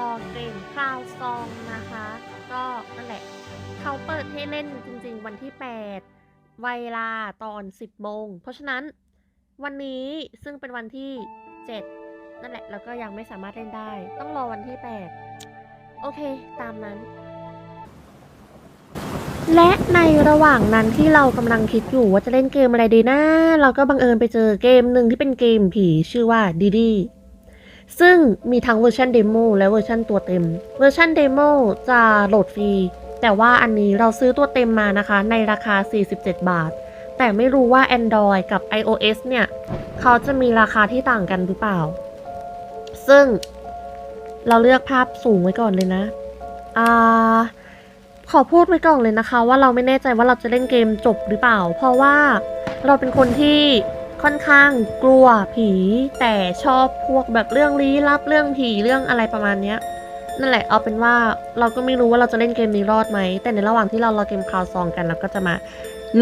รอเกมคราวซองนะคะ ก็นั่นแหละเขาเปิดให้เล่นจริงๆวันที่ 8 เวลาตอน 10 โมง เพราะฉะนั้นวันนี้ซึ่งเป็นวันที่ 7 นั่นแหละ แล้วก็ยังไม่สามารถเล่นได้ ต้องรอวันที่ 8 โอเค ตามนั้น และในระหว่างนั้นที่เรากำลังคิดอยู่ว่าจะเล่นเกมอะไรดีนะ เราก็บังเอิญไปเจอเกมหนึ่งที่เป็นเกมผีชื่อว่าดีดี ซึ่งมีทั้งเวอร์ชันเดโมและเวอร์ชันตัวเต็ม เวอร์ชันเดโมจะโหลดฟรี แต่ว่าอันนี้เราซื้อตัวเต็มมานะคะ ในราคา 47 บาท แต่ไม่รู้ว่า Android กับ iOS เนี่ย เขาจะมีราคาที่ต่างกันหรือเปล่า ซึ่งเราเลือกภาพสูงไว้ก่อนเลยนะอ่าขอพูดไว้ก่อนเลยนะคะ ว่าเราไม่แน่ใจว่าเราจะเล่นเกมจบหรือเปล่า เพราะว่าเราเป็นคนที่ ค่อนข้างกลัวผี แต่ชอบพวกแบบเรื่องลี้ลับเรื่องผีเรื่องอะไรประมาณเนี้ยนั่นแหละเอาเป็นว่าเราก็ไม่รู้ว่าเราจะเล่นเกมนี้รอดไหม แต่ในระหว่างที่เรารอเกมคาวซองกันเราก็จะมา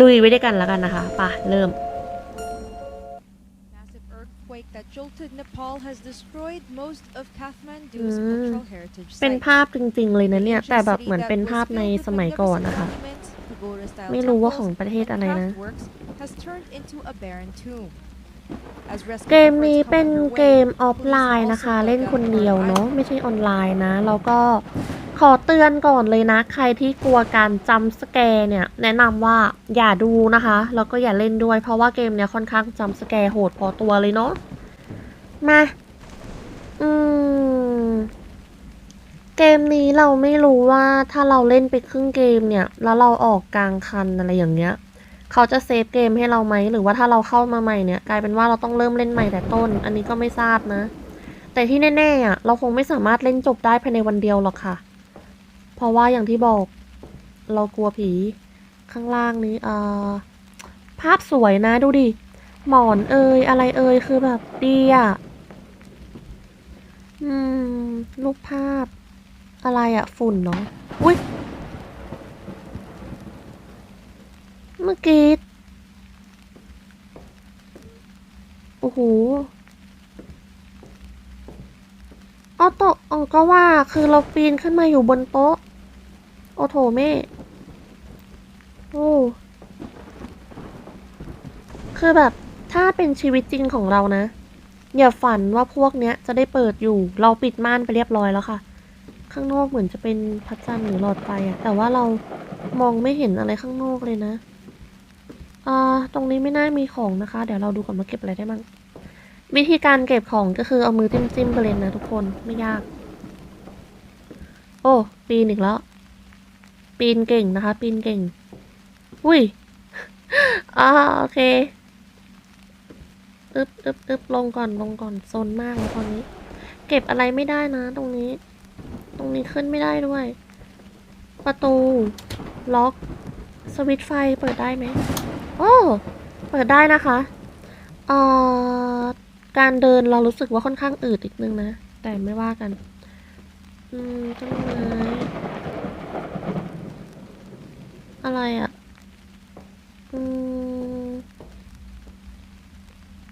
ลุยไว้ด้วยกันแล้วกันนะคะไปะเริ่ม Massive earthquake that jolted Nepal has destroyed most of Kathmandu's Mm. cultural heritage เป็น sites. ภาพจริงๆเลยนะเนี่ย Ancient แต่แบบ city เหมือน that เป็น was ภาพใน filled with สมัยก่อนนะคะ magnificent monuments, pagoda-style ไม่รู้ว่าของ temples, ประเทศ and อะไรนะ craftworks has turned into a barren tomb. As rescue เกมนี้ efforts เป็น come underway, เกมออฟไลน์ police นะคะ also เล่น dug คน up เดียว archives เนาะไม่ใช่ออนไลน์นะ แล้วก็ขอเตือนก่อนเลยนะ ใครที่กลัวการจำสแกร์เนี่ย แนะนำว่าอย่าดูนะคะ แล้วก็อย่าเล่นด้วย เพราะว่าเกมเนี้ยค่อนข้างจำสแกร์โหดพอตัวเลยเนาะมา อืม เกมนี้เราไม่รู้ว่าถ้าเราเล่นไปครึ่งเกมเนี่ย แล้วเราออกกลางคันอะไรอย่างเงี้ย เขาจะเซฟเกมให้เราไหมหรือว่าถ้าเราเข้ามาใหม่เนี่ย กลายเป็นว่าเราต้องเริ่มเล่นใหม่แต่ต้น อันนี้ก็ไม่ทราบนะ แต่ที่แน่ๆอะเราคงไม่สามารถเล่นจบได้ภายในวันเดียวหรอกค่ะ เพราะว่าอย่างที่บอก เรากลัวผีข้างล่างนี้อ่าภาพสวยนะดูดิหมอนเอ่ยอะไรเอ่ยคือแบบดีอะอืมรูปภาพ อะไรอะฝุ่นเนาะอุ้ยเมื่อกี้โอ้โหออโตะอ๋อก็ว่าคือเราปีนขึ้นมาอยู่บนโต๊ะ โอโถแม่ โอ้ คือแบบถ้าเป็นชีวิตจริงของเรานะ อย่าฝันว่าพวกเนี้ยจะได้เปิดอยู่ เราปิดม่านไปเรียบร้อยแล้วค่ะ ข้างนอกเหมือนจะเป็นพระจันทร์หรือหลอดไฟอะแต่ว่าเรามองไม่เห็นอะไรข้างนอกเลยนะอ่าตรงนี้ไม่น่ามีของนะคะ เดี๋ยวเราดูก่อนว่าเก็บอะไรได้บ้างวิธีการเก็บของก็คือเอามือจิ้มๆไปเลยนะทุกคนไม่ยาก โอ้ ปีนอีกแล้ว ปีนเก่งนะคะ ปีนเก่ง อุ้ยอ่าโอเคอึบอึบอึบลงก่อนลงก่อนโซนมากแล้วตอนนี้ เก็บอะไรไม่ได้นะตรงนี้ ตรงนี้ขึ้นไม่ได้ด้วย ประตู ล็อก สวิตไฟเปิดได้ไหม โอ้ เปิดได้นะคะเอ่อการเดินเรารู้สึกว่าค่อนข้างอืดอีกนึงนะ แต่ไม่ว่ากัน อืมต้นไม้อะไรอะ่ะ อืม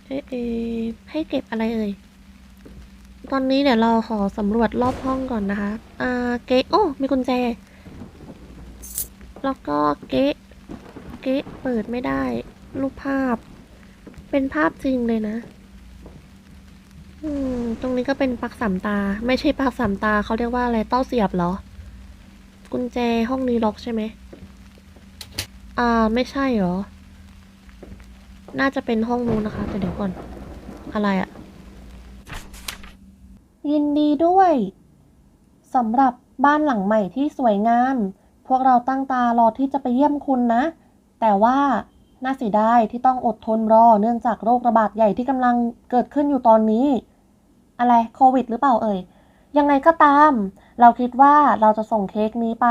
เอ๊ะเอ๊ะให้เก็บอะไรเอ่ย ตอนนี้เดี๋ยวเราขอสำรวจรอบห้องก่อนนะคะ อ่า เก๊โอ้ มีกุญแจ แล้วก็เก๊เก๊เปิดไม่ได้ รูปภาพ เป็นภาพจริงเลยนะ อืม ตรงนี้ก็เป็นปักสามตา ไม่ใช่ปักสามตา เขาเรียกว่าอะไร เต้าเสียบเหรอ กุญแจห้องนี้ล็อกใช่ไหม อ่า ไม่ใช่เหรอ น่าจะเป็นห้องนู้นนะคะ แต่เดี๋ยวก่อน อะไรอะ ยินดีด้วยสำหรับบ้านหลังใหม่ที่สวยงาม พวกเราตั้งตารอที่จะไปเยี่ยมคุณนะ แต่ว่าน่าเสียดายที่ต้องอดทนรอเนื่องจากโรคระบาดใหญ่ที่กำลังเกิดขึ้นอยู่ตอนนี้ อะไรโควิดหรือเปล่าเอ่ย ยังไงก็ตาม เราคิดว่าเราจะส่งเค้กนี้ไป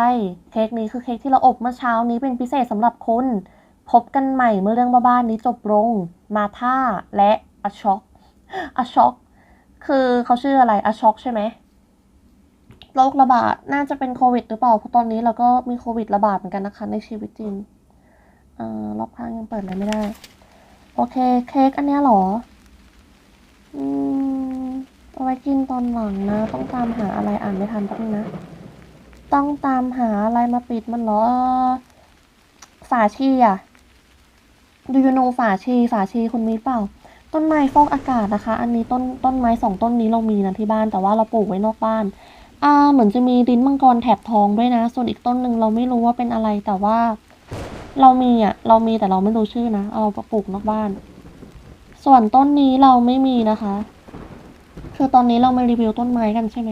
เค้กนี้คือเค้กที่เราอบเมื่อเช้านี้เป็นพิเศษสำหรับคุณ พบกันใหม่เมื่อเรื่องบ้านๆนี้จบลง มาท่าและอช็อกอช็อก คือเขาชื่ออะไรอะช็อกใช่ไหมโรคระบาดน่าจะเป็นโควิดหรือเปล่าเพราะตอนนี้เราก็มีโควิดระบาดเหมือนกันนะคะในชีวิตจริงเอ่อรอบข้างยังเปิดอะไรไม่ได้ โอเคเค้กอันนี้หรออืมเอาไว้กินตอนหลังนะ ต้องตามหาอะไรอ่านไม่ทันแป๊บนึงนะ ต้องตามหาอะไรมาปิดมันหรอฝาชีอะดูยูโนฝาชีฝาชีคุณมีเปล่า ต้นไม้ฟอกอากาศนะคะ อันนี้ต้นต้นไม้สองต้นนี้เรามีนะที่บ้านแต่ว่าเราปลูกไว้นอกบ้านอ่าเหมือนจะมีลิ้นมังกรแถบทองด้วยนะ ส่วนอีกต้นหนึ่งเราไม่รู้ว่าเป็นอะไรแต่ว่า เรามีอะเรามีแต่เราไม่รู้ชื่อนะเอาไปปลูกนอกบ้าน ส่วนต้นนี้เราไม่มีนะคะ คือตอนนี้เรามารีวิวต้นไม้กันใช่ไหม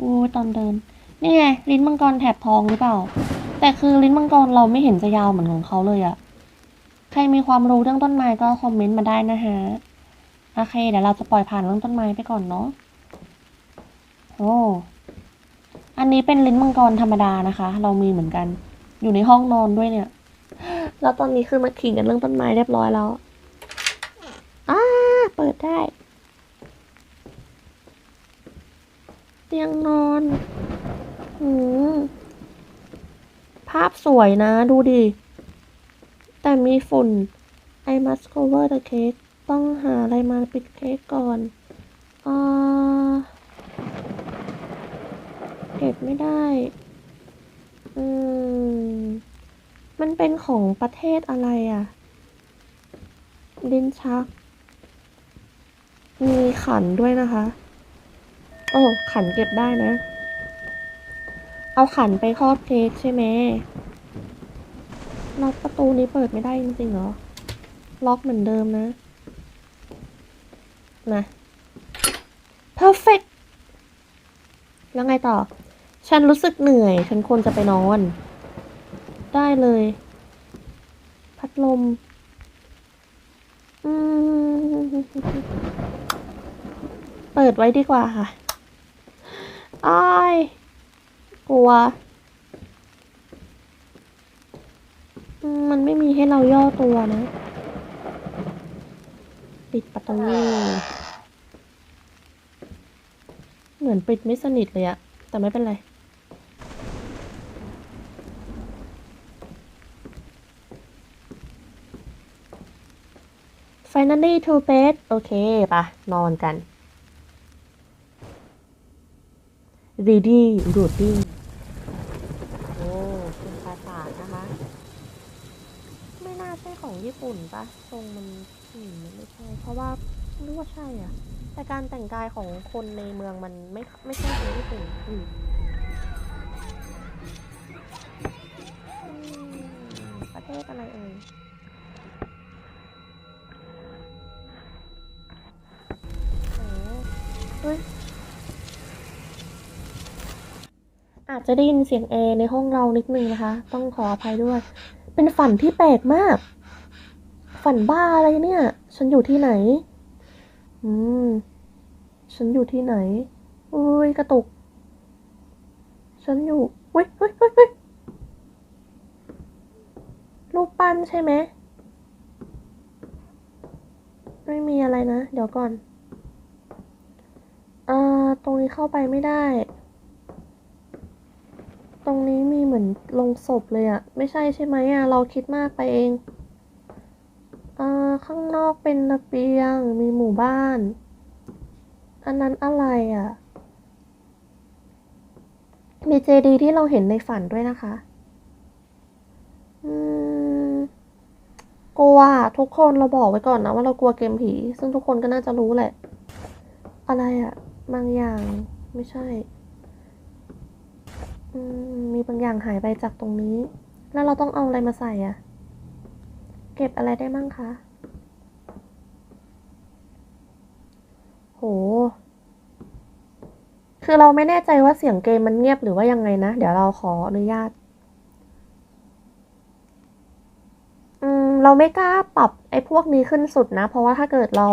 อู้ตอนเดินนี่ไงลิ้นมังกรแถบทองหรือเปล่า แต่คือลิ้นมังกรเราไม่เห็นจะยาวเหมือนของเขาเลยอะ ใครมีความรู้เรื่องต้นไม้ก็คอมเมนต์มาได้นะฮะ โอเค เดี๋ยวเราจะปล่อยผ่านเรื่องต้นไม้ไปก่อนเนาะ โอ้ อันนี้เป็นลิ้นมังกรธรรมดานะคะ เรามีเหมือนกัน อยู่ในห้องนอนด้วยเนี่ย แล้วตอนนี้คือมาขิงกันเรื่องต้นไม้เรียบร้อยแล้วอ้าเปิดได้ เตียงนอนหืมภาพสวยนะ ดูดิ แต่มีฝุ่น I must cover the cake ต้องหาอะไรมาปิดเค้กก่อนอเก็บไม่ได้ อืม มันเป็นของประเทศอะไรอะลิ้นชัก มีขันด้วยนะคะ โอ้ ขันเก็บได้นะ เอาขันไปครอบเค้กใช่ไหม ล็อกประตูนี้เปิดไม่ได้จริงๆเหรอ ล็อกเหมือนเดิมนะนะ perfect แล้วไงต่อ ฉันรู้สึกเหนื่อย ฉันควรจะไปนอน ได้เลย พัดลมอืมเปิดไว้ดีกว่าค่ะอ้ายกลัวอื มันไม่มีให้เราย่อตัวนะ ปิดประตูเหมือนปิดไม่สนิทเลยอะแต่ไม่เป็นไร finally to bed โอเคปะนอนกัน ready reading โอ้เป็นปราสาทนะคะ ไม่น่าใช่ของญี่ ปุ่นปะทรงมันอืมมันไม่ใช่ เพราะว่าไม่รู้ว่าใช่อะ แต่การแต่งกายของคนในเมืองมันไม่ไม่ใช่ของญี่ปุ่นอืมอืมประเทศอะไรเอ่ยโอ้เฮ้ยอาจจะได้ยินเสียงแอร์ในห้องเรานิดนึงนะคะ ต้องขออภัยด้วย เป็นฝันที่แปลกมาก ฝันบ้าอะไรเนี่ย ฉันอยู่ที่ไหน อืม ฉันอยู่ที่ไหนอุ้ยกระตุก ฉันอยู่เฮ้ยเฮ้ยเฮ้ยเฮ้ยรูปปั้นใช่ไหม ไม่มีอะไรนะ เดี๋ยวก่อน เอ่อ ตรงนี้เข้าไปไม่ได้ ตรงนี้มีเหมือนลงศพเลยอะ ไม่ใช่ใช่ไหมอะ เราคิดมากไปเอง ข้างนอกเป็นระเบียง มีหมู่บ้าน อันนั้นอะไรอะมีเจดีย์ที่เราเห็นในฝันด้วยนะคะ อืมกลัวทุกคนเราบอกไว้ก่อนนะว่าเรากลัวเกมผี ซึ่งทุกคนก็น่าจะรู้แหละ อะไรอะบางอย่างไม่ใช่ อืม มีบางอย่างหายไปจากตรงนี้ แล้วเราต้องเอาอะไรมาใส่อะเก็บอะไรได้มั่งคะ โห คือเราไม่แน่ใจว่าเสียงเกมมันเงียบหรือว่ายังไงนะ เดี๋ยวเราขออนุญาต อืม เราไม่กล้าปรับไอ้พวกนี้ขึ้นสุดนะ เพราะว่าถ้าเกิดเรา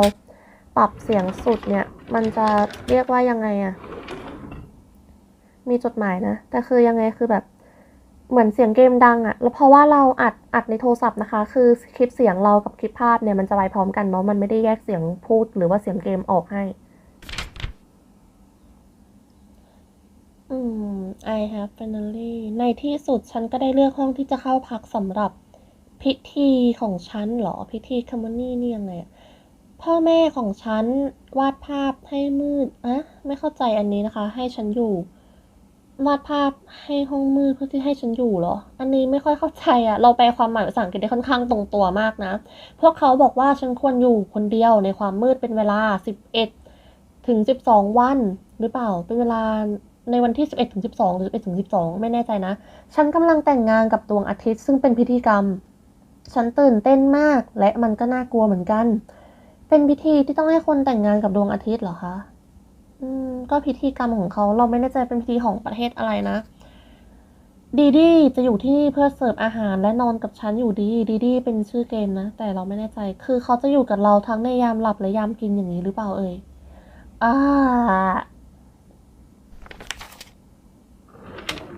ปรับเสียงสุดเนี่ย มันจะเรียกว่ายังไงอะมีจดหมายนะ แต่คือยังไงคือแบบ เหมือนเสียงเกมดังอะแล้วเพราะว่าเราอัดอัดในโทรศัพท์นะคะ คือคลิปเสียงเรากับคลิปภาพเนี่ยมันจะไปพร้อมกันเนาะมันไม่ได้แยกเสียงพูดหรือว่าเสียงเกมออกให้ อืม I have finally ในที่สุดฉันก็ได้เลือกห้องที่จะเข้าพักสำหรับพิธีของฉันเหรอพิธีคัมมนี่นี่ยังไงพ่อแม่ของฉันวาดภาพให้มืดอะไม่เข้าใจอันนี้นะคะ ให้ฉันอยู่ วาดภาพให้ห้องมืดเพื่อที่ให้ฉันอยู่เหรอ อันนี้ไม่ค่อยเข้าใจอะเราแปลความหมายภาษาอังกฤษได้ค่อนข้างตรงตัวมากนะ พวกเขาบอกว่าฉันควรอยู่คนเดียวในความมืดเป็นเวลา 11 ถึง 12 วัน หรือเปล่า เป็นเวลาในวันที่ 11 ถึง 12 หรือ 11 ถึง 12 ไม่แน่ใจนะ ฉันกำลังแต่งงานกับดวงอาทิตย์ซึ่งเป็นพิธีกรรม ฉันตื่นเต้นมากและมันก็น่ากลัวเหมือนกัน เป็นพิธีที่ต้องให้คนแต่งงานกับดวงอาทิตย์เหรอคะ อืมก็พิธีกรรมของเขาเราไม่แน่ใจเป็นพิธีของประเทศอะไรนะ ดีดีจะอยู่ที่นี่เพื่อเสิร์ฟอาหารและนอนกับฉันอยู่ดี ดีดีเป็นชื่อเกมนะ แต่เราไม่แน่ใจ คือเขาจะอยู่กับเราทั้งในยามหลับและยามกินอย่างนี้หรือเปล่าเอ่ยอ่า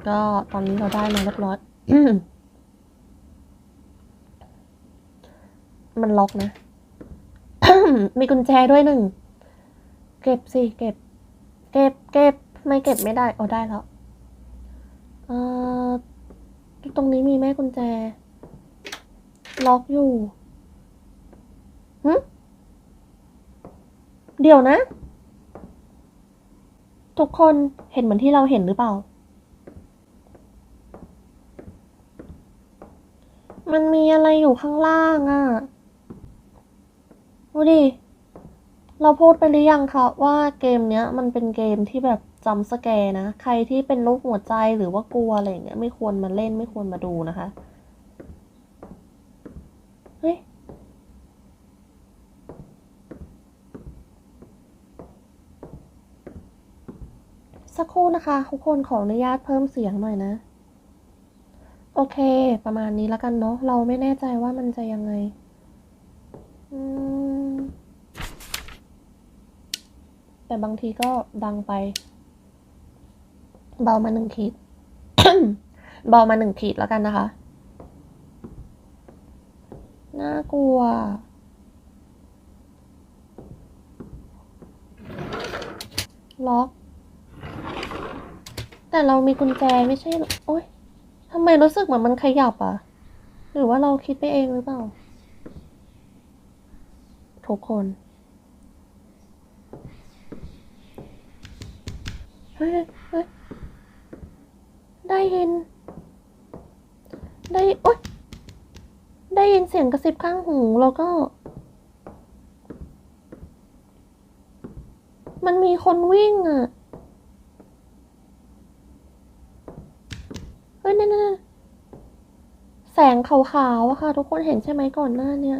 ก็ตอนนี้เราได้มาเรียบร้อยมันล็อกนะ มีกุญแจด้วยหนึ่ง เก็บสิ เก็บ เก็บเก็บไม่เก็บไม่ได้ เอาได้แล้วเอ่อตรงนี้มีแม่กุญแจ ล็อกอยู่หึเดี๋ยวนะ ทุกคนเห็นเหมือนที่เราเห็นหรือเปล่า มันมีอะไรอยู่ข้างล่างอะ่ะดูดิ เราพูดไปหรือยังคะว่าเกมเนี้ยมันเป็นเกมที่แบบจำสแกร์นะ ใครที่เป็นโรคหัวใจหรือว่ากลัวอะไรอย่างเงี้ยไม่ควรมาเล่นไม่ควรมาดูนะคะ เฮ้ย สักครู่นะคะทุกคนขออนุญาตเพิ่มเสียงหน่อยนะ โอเค ประมาณนี้แล้วกันเนาะเราไม่แน่ใจว่ามันจะยังไง อืม แต่บางทีก็ดังไป เบามาหนึ่งขีด เบามาหนึ่งขีดแล้วกันนะคะ น่ากลัวล็อก แต่เรามีกุญแจไม่ใช่ โอ๊ยทำไมรู้สึกเหมือนมันขยับอะหรือว่าเราคิดไปเองหรือเปล่า ทุกคน เฮ้ยเฮ้ย ได้ยิน ได้โอ๊ยได้ยินเสียงกระซิบข้างหูแล้วก็ มันมีคนวิ่งอะ เฮ้ยนั่นนั่นแสงขาวๆอะค่ะ ทุกคนเห็นใช่ไหมก่อนหน้าเนี่ย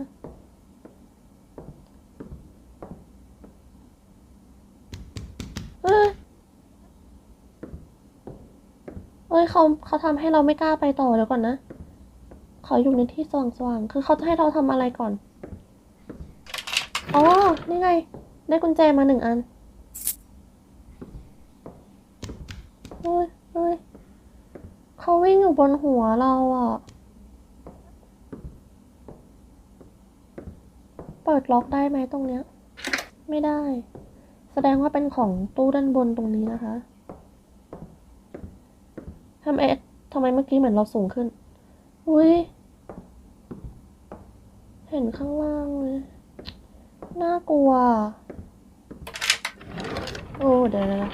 เอ้ย เขาเขาทำให้เราไม่กล้าไปต่อเดี๋ยวก่อนนะ ขออยู่ในที่สว่างๆ คือเขาจะให้เราทำอะไรก่อน อ๋อ นี่ไง ได้กุญแจมาหนึ่งอัน เฮ้ยเฮ้ยเขาวิ่งอยู่บนหัวเราอะ เปิดล็อกได้ไหมตรงเนี้ย ไม่ได้ แสดงว่าเป็นของตู้ด้านบนตรงนี้นะคะ ทำไมทำไมเมื่อกี้เหมือนเราสูงขึ้น อุ้ย เห็นข้างล่างเลย น่ากลัว โอ้ เดี๋ยวนะ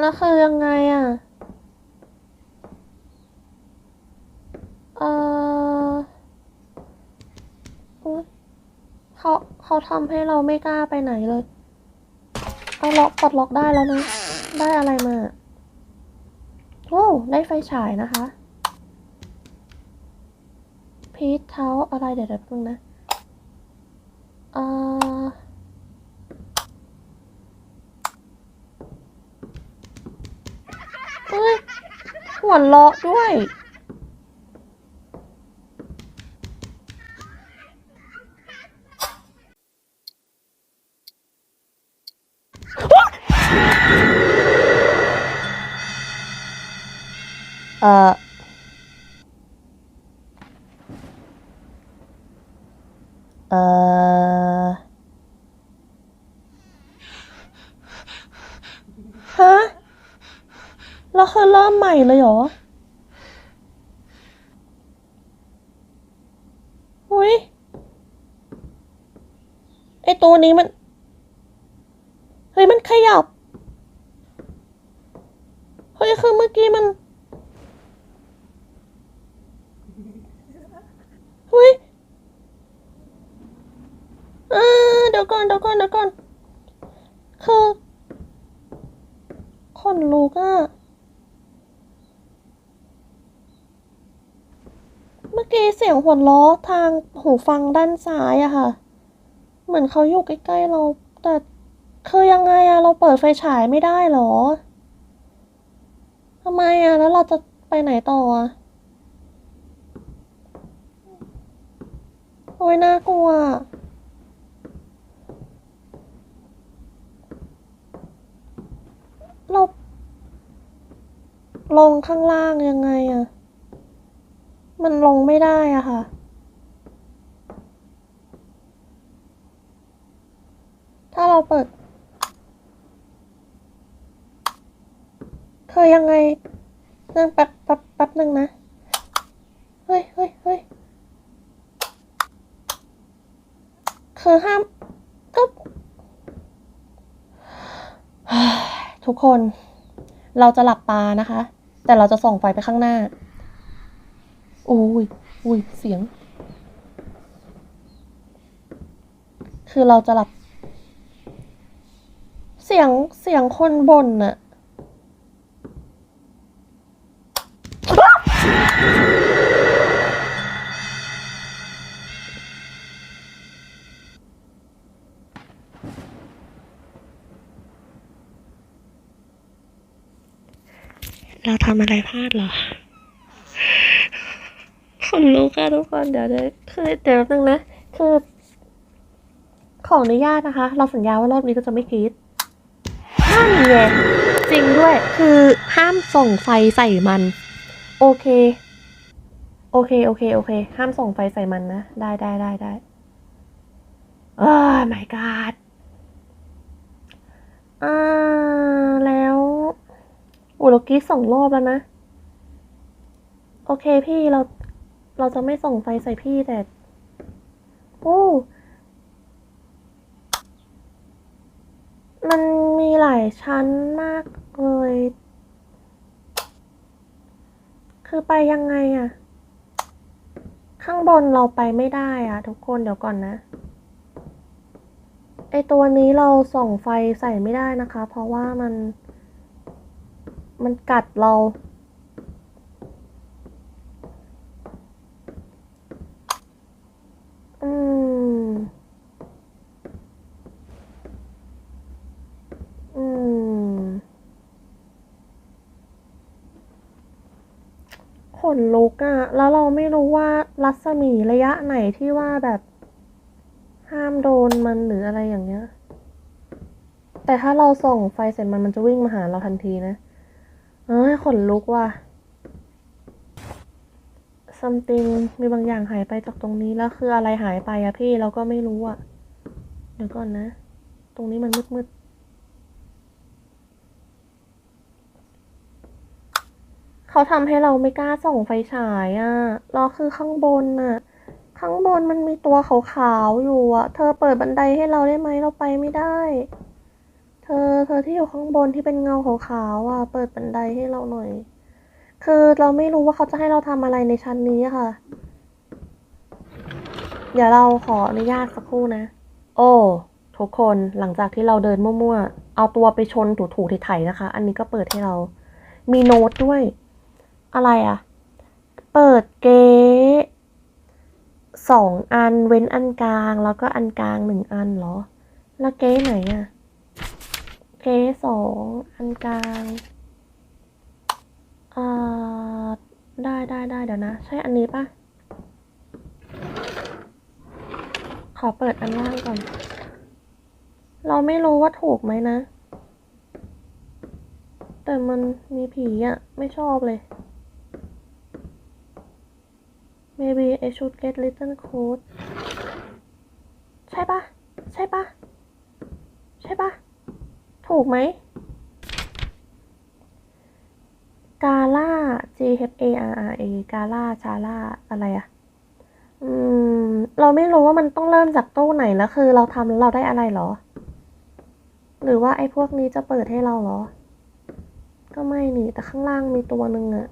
แล้วคือยังไงอะ เอออุ๊ยเขาเขาทำให้เราไม่กล้าไปไหนเลย เอาล็อกปลดล็อกได้แล้วนะ ได้อะไรมา โอ้ได้ไฟฉายนะคะพีทเท้าอะไรเดี๋ยวเดี๋ยวแป๊บนึงนะเอ่อเอ้ยหัวเราะด้วย ม่เลยเหรออุ้ยไอตัวนี้มัน เฮ้ยมันขยับ เฮ้ยคือเมื่อกี้มันเฮ้ยเออเดี๋ยวก่อนเดี๋ยวก่อนเดี๋ยวก่อนคือคนลูกอะ เมื่อกี้เสียงหัวเราะทางหูฟังด้านซ้ายอะค่ะ เหมือนเขาอยู่ใกล้ๆเรา แต่คือยังไงอะเราเปิดไฟฉายไม่ได้หรอทำไมอะแล้วเราจะไปไหนต่ออะโอ้ยน่ากลัวเราลงข้างล่างยังไงอะ มันลงไม่ได้อะค่ะ ถ้าเราเปิด คือยังไงนั่งแป๊บแป๊บแป๊บหนึ่งนะ เฮ้ยเฮ้ยเฮ้ยคือห้ามก็ทุกคน เราจะหลับตานะคะ แต่เราจะส่องไฟไปข้างหน้า โอ้ยโอ้ยเสียง คือเราจะหลับ เสียงเสียงคนบ่นน่ะเราทำอะไรพลาดเหรอ ค่ะทุกคนเดี๋ยวเดี๋ยวคือเดี๋ยวนึงนะ คือขออนุญาตนะคะ เราสัญญาว่ารอบนี้ก็จะไม่กรีดห้ามแย่จริงด้วย คือห้ามส่งไฟใส่มัน โอเค โอเค โอเค โอเค ห้ามส่งไฟใส่มันนะ ได้ได้ได้ได้เออ my god อ่า แล้วอุยเรากรีดสองรอบแล้วนะ โอเคพี่เรา เราจะไม่ส่งไฟใส่พี่แต่โอ้มันมีหลายชั้นมากเลย คือไปยังไงอะข้างบนเราไปไม่ได้อะทุกคนเดี๋ยวก่อนนะ ไอตัวนี้เราส่องไฟใส่ไม่ได้นะคะ เพราะว่ามัน มันกัดเรา นลุกอะแล้วเราไม่รู้ว่ารัศมีระยะไหนที่ว่าแบบห้ามโดนมันหรืออะไรอย่างเงี้ย แต่ถ้าเราส่องไฟเสร็จมันมันจะวิ่งมาหาเราทันทีนะ เอ้ยขนลุกว่ะ something มีบางอย่างหายไปจากตรงนี้แล้วคืออะไรหายไปอะพี่เราก็ไม่รู้อะเดี๋ยวก่อนนะ ตรงนี้มันมืดๆ เขาทำให้เราไม่กล้าส่องไฟฉายอะแล้วคือข้างบนน่ะ ข้างบนมันมีตัวขาวๆอยู่อะเธอเปิดบันไดให้เราได้ไหมเราไปไม่ได้ เธอ เธอที่อยู่ข้างบนที่เป็นเงาขาวๆอะ เปิดบันไดให้เราหน่อย คือเราไม่รู้ว่าเขาจะให้เราทำอะไรในชั้นนี้ค่ะ เดี๋ยวเราขออนุญาตสักครู่นะ โอ้ทุกคนหลังจากที่เราเดินมั่วๆ เอาตัวไปชนถูๆไถๆนะคะ อันนี้ก็เปิดให้เรา มีโน้ตด้วย อะไรอะเปิดเก๊สองอันเว้นอันกลางแล้วก็อันกลางหนึ่งอันเหรอ แล้วเก๊ไหนอะเก๊สองอันกลางอ่าได้ได้ได้เดี๋ยวนะ ใช่อันนี้ปะขอเปิดอันล่างก่อน เราไม่รู้ว่าถูกไหมนะ แต่มันมีผีอะไม่ชอบเลย maybe I should get little code ใช่ปะใช่ปะใช่ปะถูกไหมกาล่า G H A R R A กาล่าชาล่าอะไรอะอืม เราไม่รู้ว่ามันต้องเริ่มจากตู้ไหนแล้วคือเราทำแล้วเราได้อะไรหรอ หรือว่าไอ้พวกนี้จะเปิดให้เราหรอ ก็ไม่นี่ แต่ข้างล่างมีตัวหนึ่งอะ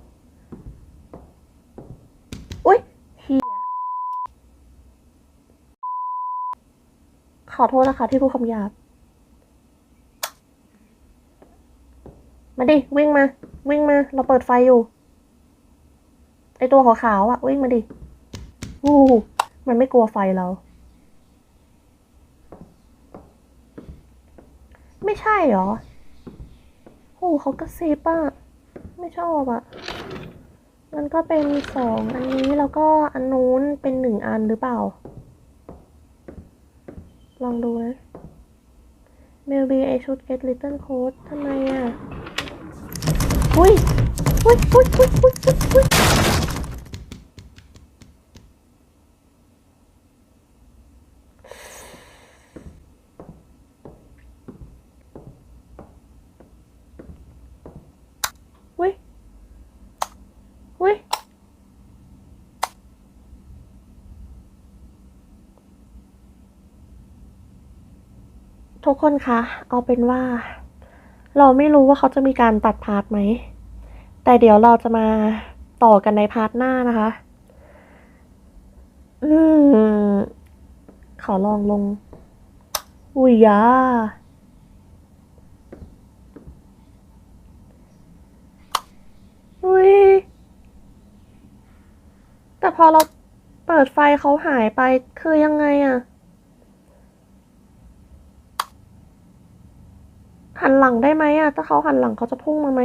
อุ้ยเฮียข อโทษนะคะที่พูดคำหยาบ มาดิ วิ่งมา วิ่งมา เราเปิดไฟอยู่ ไอตัวขาวๆอะวิ่งมาดิอู้หูมันไม่กลัวไฟเรา ไม่ใช่เหรอโอ้เขากระซิบอะไม่ชอบอะมันก็เป็นสองอันนี้แล้วก็อันนู้นเป็นหนึ่งอันหรือเปล่า ลองดูนะเมลบีไอชุดเกตลิตเติ้ลโค้ดทำไมอะอุ้ยอุ้ยอุ้ยอุ้ยอุ้ย คนคะ เอาเป็นว่า เราไม่รู้ว่าเขาจะมีการตัดพาร์ทไหม แต่เดี๋ยวเราจะมาต่อกันในพาร์ทหน้านะคะ อืม ขอลองลง อุ้ยยาอุ้ย แต่พอเราเปิดไฟเขาหายไปคือยังไงอะ หันหลังได้ไหมอะถ้าเขาหันหลังเขาจะพุ่งมาไหม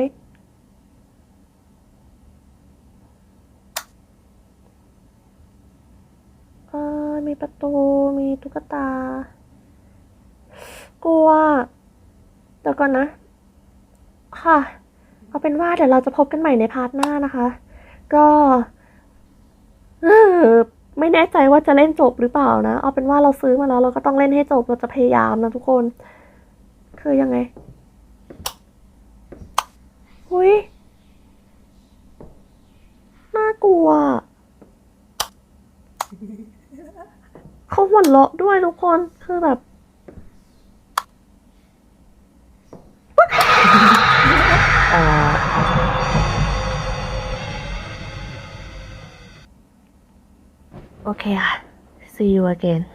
เออ มีประตู มีตุ๊กตา กลัวเดี๋ยวก่อนนะ ค่ะ เอาเป็นว่าเดี๋ยวเราจะพบกันใหม่ในพาร์ทหน้านะคะ ก็ไม่แน่ใจว่าจะเล่นจบหรือเปล่านะ เอาเป็นว่าเราซื้อมาแล้วเราก็ต้องเล่นให้จบ เราจะพยายามนะทุกคน คือยังไงหุยน่ากลัว เขาหัวเราะด้วยทุกคน คือแบบโอเคค่ะ see you again